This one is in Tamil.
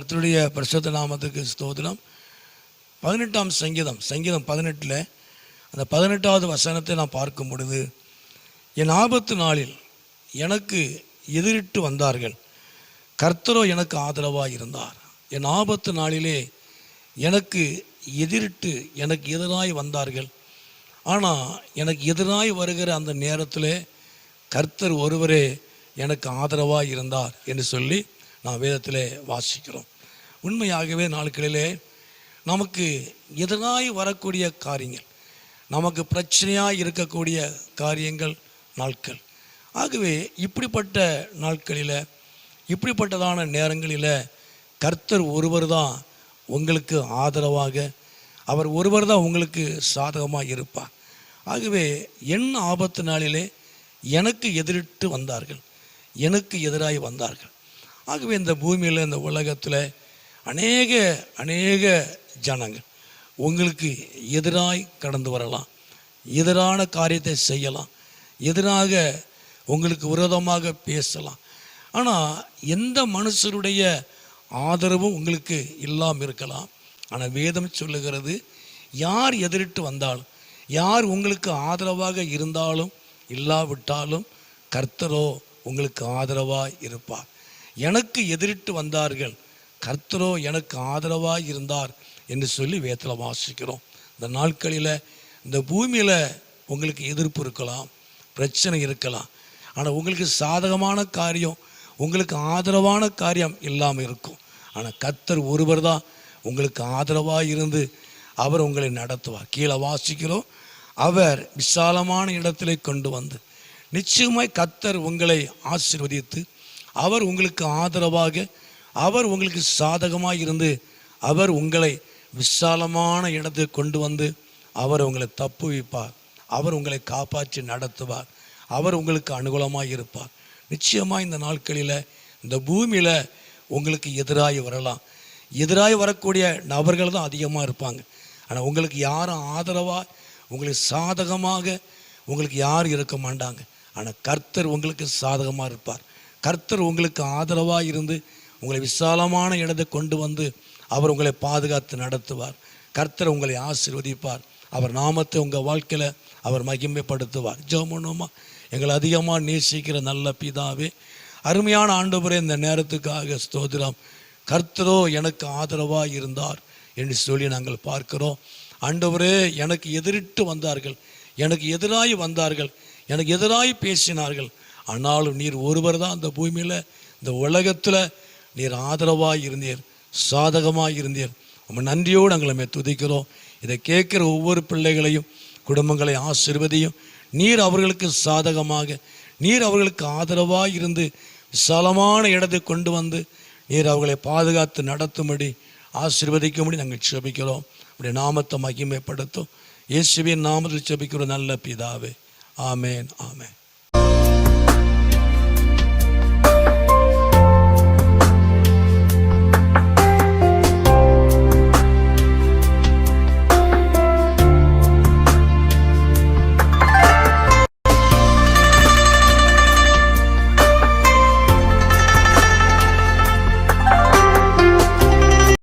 கர்த்தருடைய பரிசுத்த நாமத்துக்கு ஸ்தோதினம் பதினெட்டாம் சங்கீதம் சங்கீதம் பதினெட்டில் அந்த பதினெட்டாவது வசனத்தை நான் பார்க்கும் பொழுது என் ஆபத்து நாளில் எனக்கு எதிரிட்டு வந்தார்கள். கர்த்தரோ எனக்கு ஆதரவாக இருந்தார். என் ஆபத்து நாளிலே எனக்கு எதிரிட்டு எனக்கு எதிராய் வந்தார்கள். ஆனால் எனக்கு எதிராய் வருகிற அந்த நேரத்தில் கர்த்தர் ஒருவரே எனக்கு ஆதரவாக இருந்தார் என்று சொல்லி நான் வேதத்திலே வாசிக்கிறோம். உண்மையாகவே நாட்களிலே நமக்கு எதிராய் வரக்கூடிய காரியங்கள் நமக்கு பிரச்சனையாக இருக்கக்கூடிய காரியங்கள் நாட்கள். ஆகவே இப்படிப்பட்ட நாட்களில் இப்படிப்பட்டதான நேரங்களில் கர்த்தர் ஒருவர் தான் உங்களுக்கு ஆதரவாக அவர் ஒருவர் தான் உங்களுக்கு சாதகமாக இருப்பார். ஆகவே என் ஆபத்து நாளிலே எனக்கு எதிரிட்டு வந்தார்கள் எனக்கு எதிராய் வந்தார்கள். ஆகவே இந்த பூமியில் இந்த உலகத்தில் அநேக அநேக ஜனங்கள் உங்களுக்கு எதிராய் கடந்து வரலாம். எதிரான காரியத்தை செய்யலாம். எதிராக உங்களுக்கு விரோதமாக பேசலாம். ஆனால் எந்த மனுஷருடைய ஆதரவும் உங்களுக்கு இல்லாமல் இருக்கலாம். ஆனால் வேதம் சொல்லுகிறது யார் எதிரிட்டு வந்தாலும் யார் உங்களுக்கு ஆதரவாக இருந்தாலும் இல்லாவிட்டாலும் கர்த்தரோ உங்களுக்கு ஆதரவாக இருப்பார். எனக்கு எதிரிட்டு வந்தார்கள். கர்த்தரோ எனக்கு ஆதரவாக இருந்தார் என்று சொல்லி வேத்தில் வாசிக்கிறோம். இந்த நாட்களில் இந்த பூமியில் உங்களுக்கு எதிர்ப்பு இருக்கலாம் பிரச்சனை இருக்கலாம். ஆனால் உங்களுக்கு சாதகமான காரியம் உங்களுக்கு ஆதரவான காரியம் இல்லாமல் இருக்கும். ஆனால் கர்த்தர் ஒருவர் தான் உங்களுக்கு ஆதரவாக இருந்து அவர் உங்களை நடத்துவார். கீழே வாசிக்கிறோம். அவர் விசாலமான இடத்திலே கொண்டு வந்து நிச்சயமாய் கர்த்தர் உங்களை ஆசீர்வதித்து அவர் உங்களுக்கு ஆதரவாக அவர் உங்களுக்கு சாதகமாக இருந்து அவர் உங்களை விசாலமான இடத்துக்கு கொண்டு வந்து அவர் உங்களை தப்புவிப்பார். அவர் உங்களை காப்பாற்றி நடத்துவார். அவர் உங்களுக்கு அனுகூலமாக இருப்பார். நிச்சயமாக இந்த நாட்களில் இந்த பூமியில் உங்களுக்கு எதிராக வரலாம். எதிராக வரக்கூடிய நபர்கள் தான் அதிகமாக இருப்பாங்க. ஆனால் உங்களுக்கு யாரும் ஆதரவாக உங்களுக்கு சாதகமாக உங்களுக்கு யாரும் இருக்க மாட்டாங்க. ஆனால் கர்த்தர் உங்களுக்கு சாதகமாக இருப்பார். கர்த்தர் உங்களுக்கு ஆதரவாக இருந்து உங்களை விசாலமான இடத்தை கொண்டு வந்து அவர் உங்களை பாதுகாத்து நடத்துவார். கர்த்தர் உங்களை ஆசீர்வதிப்பார். அவர் நாமத்தை உங்கள் வாழ்க்கையில் அவர் மகிமைப்படுத்துவார். ஜோமனோமா எங்களை அதிகமாக நேசிக்கிற நல்ல பிதாவே அருமையான ஆண்டவரே இந்த நேரத்துக்காக ஸ்தோதிரம் கர்த்தரோ எனக்கு ஆதரவாக இருந்தார் என்று சொல்லி நாங்கள் பார்க்கிறோம். ஆண்டவரே எனக்கு எதிரிட்டு வந்தார்கள். எனக்கு எதிராய் வந்தார்கள். எனக்கு எதிராய் பேசினார்கள். ஆனாலும் நீர் ஒருவர் தான் அந்த பூமியில் இந்த உலகத்தில் நீர் ஆதரவாக இருந்தீர் சாதகமாக இருந்தீர். ரொம்ப நன்றியோடு நாங்கள் துதிக்கிறோம். இதை கேட்குற ஒவ்வொரு பிள்ளைகளையும் குடும்பங்களை ஆசிர்வதியும். நீர் அவர்களுக்கு சாதகமாக நீர் அவர்களுக்கு ஆதரவாக இருந்து விசாலமான இடத்தை கொண்டு வந்து நீர் அவர்களை பாதுகாத்து நடத்தும்படி ஆசிர்வதிக்கும்படி நாங்கள் செபிக்கிறோம் அப்படி நாமத்தை மகிமைப்படுத்தும். இயேசுவின் நாமத்தில் செபிக்கிறோம் நல்ல பிதாவே. ஆமேன் ஆமேன்.